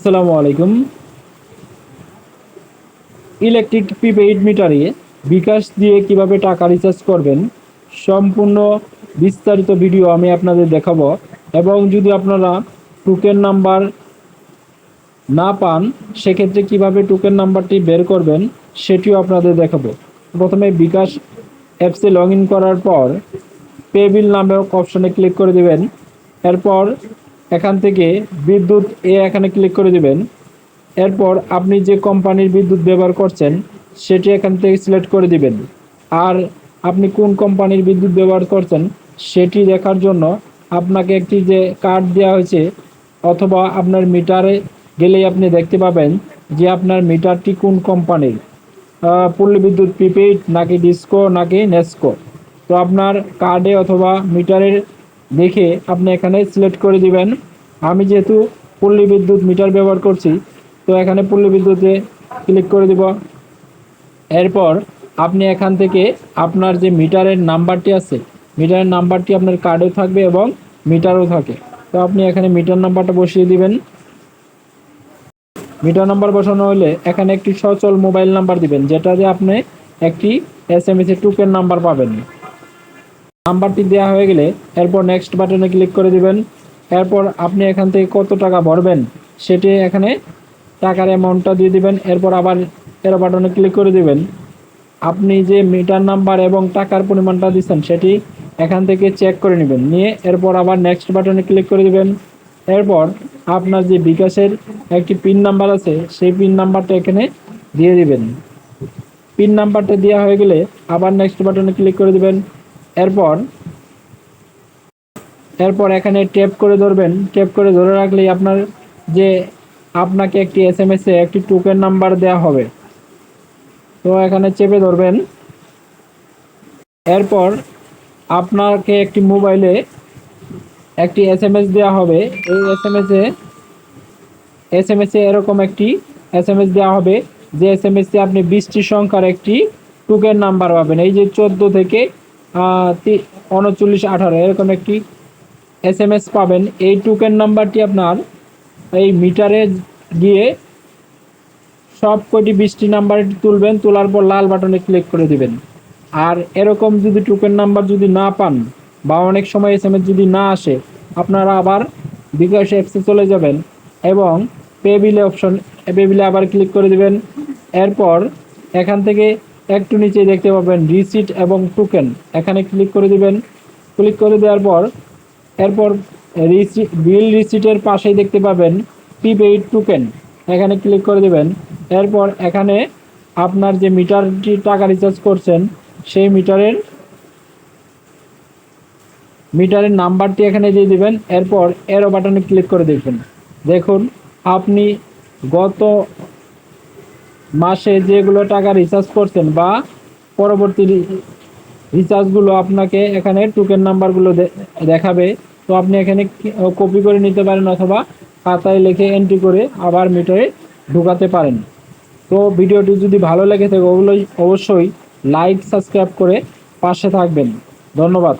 আসসালামু আলাইকুম। Electric prepaid মিটারে বিকাশ দিয়ে কীভাবে টাকা রিচার্জ করবেন, সম্পূর্ণ বিস্তারিত ভিডিও আমি আপনাদের দেখাবো। এবং যদি আপনারা টোকেন নাম্বার না পান, সেক্ষেত্রে কীভাবে টোকেন নাম্বারটি বের করবেন, সেটিও আপনাদের দেখাবো। প্রথমে বিকাশ অ্যাপসে লগ করার পর পে বিল নামক অপশনে ক্লিক করে দেবেন। এরপর এখান থেকে বিদ্যুৎ এ এখানে ক্লিক করে দিবেন। এরপর আপনি যে কোম্পানির বিদ্যুৎ ব্যবহার করছেন, সেটি এখান থেকে সিলেক্ট করে দিবেন। আর আপনি কোন কোম্পানির বিদ্যুৎ ব্যবহার করছেন, সেটি দেখার জন্য আপনাকে একটি যে কার্ড দেওয়া হয়েছে, অথবা আপনার মিটারে গেলেই আপনি দেখতে পাবেন যে আপনার মিটারটি কোন কোম্পানির পল্লী বিদ্যুৎ প্রিপেইড নাকি ডিসকো নাকি নেস্কো তো আপনার কার্ডে অথবা মিটারের দেখে আপনি এখানে সিলেক্ট করে দিবেন। আমি যেহেতু পল্লী বিদ্যুৎ মিটার ব্যবহার করছি, তো এখানে পল্লী বিদ্যুতে ক্লিক করে দিব। এরপর আপনি এখান থেকে আপনার যে মিটারের নাম্বারটি আছে, মিটারের নাম্বারটি আপনার কার্ডেও থাকবে এবং মিটারও থাকে। তো আপনি এখানে মিটার নাম্বারটা বসিয়ে দিবেন। মিটার নাম্বার বসানো হলে এখানে একটি সচল মোবাইল নাম্বার দিবেন, যেটা দিয়ে আপনি একটি এস এম এস এর টুকের নাম্বার পাবেন। নাম্বারটি দেওয়া হয়ে গেলে এরপর নেক্সট বাটনে ক্লিক করে দিবেন। এরপর আপনি এখান থেকে কত টাকা ভরবেন সেটি এখানে টাকার অ্যামাউন্টটা দিয়ে দিবেন। এরপর আবার এরো বাটনে ক্লিক করে দিবেন। আপনি যে মিটার নাম্বার এবং টাকার পরিমাণটা দিচ্ছেন সেটি এখান থেকে চেক করে নেবেন। নিয়ে এরপর আবার নেক্সট বাটনে ক্লিক করে দিবেন। এরপর আপনার যে বিকাশের একটি পিন নাম্বার আছে, সেই পিন নাম্বারটা এখানে দিয়ে দিবেন। পিন নাম্বারটা দেওয়া হয়ে গেলে আবার নেক্সট বাটনে ক্লিক করে দিবেন। এরপর এরপর এখানে ট্যাপ করে ধরবেন। ট্যাপ করে ধরে রাখলেই আপনার যে আপনাকে একটি এস এম এসে একটি টোকেন নাম্বার দেওয়া হবে। তো এখানে চেপে ধরবেন। এরপর আপনাকে একটি মোবাইলে একটি এস এম এস দেওয়া হবে। এই এস এম এসে এস এম এসে এরকম একটি এস এম এস দেওয়া হবে, যে এস এম এস আপনি বিশটি সংখ্যার একটি টোকেন নাম্বার পাবেন। এই যে চোদ্দ থেকে উনচল্লিশ, আঠারো, এরকম একটি এস এম এস পাবেন। এই টোকেন নাম্বারটি আপনার এই মিটারে গিয়ে সব কটি বৃষ্টি নাম্বার তুলবেন, তোলার পর লাল বাটনে ক্লিক করে দিবেন। আর এরকম যদি টোকেন নাম্বার যদি না পান বা অনেক সময় এস যদি না আসে, আপনারা আবার বিকাশ অ্যাপসে চলে যাবেন এবং পে বিলে অপশন পে বিলে আবার ক্লিক করে দিবেন। এরপর এখান থেকে একটু নিচে দেখতে পাবেন রিসিট এবং টোকেন। এখানে ক্লিক করে দিবেন। ক্লিক করে দেওয়ার পর, এরপর রিসিট বিল রিসিটের পাশেই দেখতে পাবেন প্রিপেইড টোকেন। এখানে ক্লিক করে দেবেন। এরপর এখানে আপনার যে মিটারটি টাকা রিচার্জ করছেন, সেই মিটারের মিটারের নাম্বারটি এখানে দিয়ে দিবেন। এরপর এরো বাটনে ক্লিক করে দেখবেন দেখুন, আপনি গত মাসে যেগুলো টাকা রিচার্জ করছেন বা পরবর্তী রিচার্জগুলো আপনাকে এখানে টোকেন নাম্বারগুলো দেখাবে। তো আপনি এখানে কপি করে নিতে পারেন অথবা খাতায় লিখে এন্ট্রি করে আবার মিটারে ঢোকাতে পারেন। তো ভিডিওটি যদি ভালো লেগে থাকে অবশ্যই লাইক সাবস্ক্রাইব করে পাশে থাকবেন। ধন্যবাদ।